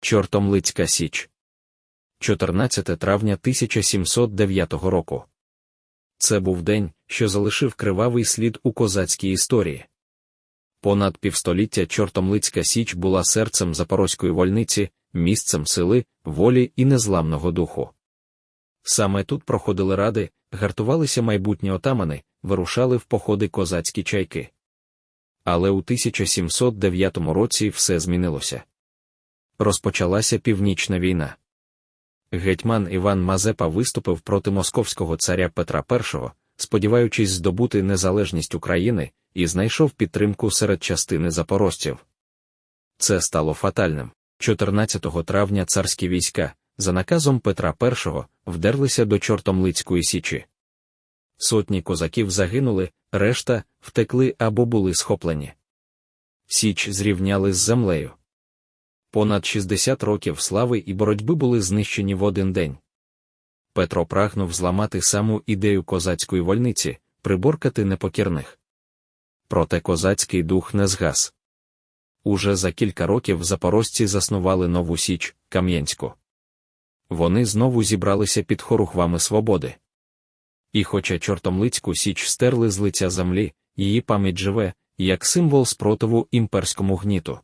Чортомлицька Січ. 14 травня 1709 року. Це був день, що залишив кривавий слід у козацькій історії. Понад півстоліття Чортомлицька Січ була серцем запорозької вольниці, місцем сили, волі і незламного духу. Саме тут проходили ради, гартувалися майбутні отамани, вирушали в походи козацькі чайки. Але у 1709 році все змінилося. Розпочалася північна війна. Гетьман Іван Мазепа виступив проти московського царя Петра І, сподіваючись здобути незалежність України, і знайшов підтримку серед частини запорожців. Це стало фатальним. 14 травня царські війська, за наказом Петра І, вдерлися до Чортомлицької січі. Сотні козаків загинули, решта втекли або були схоплені. Січ зрівняли з землею. Понад 60 років слави і боротьби були знищені в один день. Петро прагнув зламати саму ідею козацької вольниці, приборкати непокірних. Проте козацький дух не згас. Уже за кілька років запорожці заснували нову Січ Кам'янську. Вони знову зібралися під хорухвами свободи. І хоча Чортомлицьку Січ стерли з лиця землі, її пам'ять живе, як символ спротиву імперському гніту.